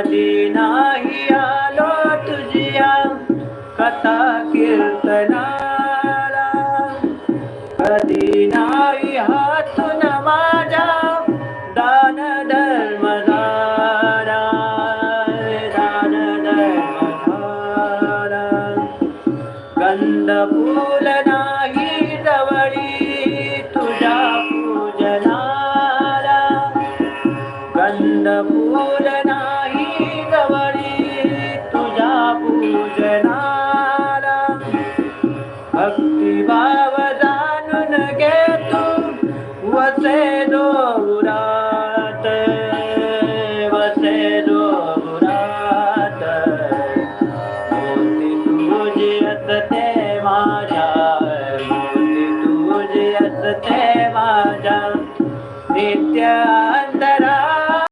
कधी नाही आलो तुझिया कथा कीर्तनाला. कधी नाही हातून माझ्या दान धर्म दान धर्म झाला. गंध फूल नाही जवळी तुझ्या पूजनाला. गंध फूल नाही ूज नारा अस्ति वसे दोरात वसे दो पुरात तुजयत ते माया तु जयत् ते माया नित्यन्तर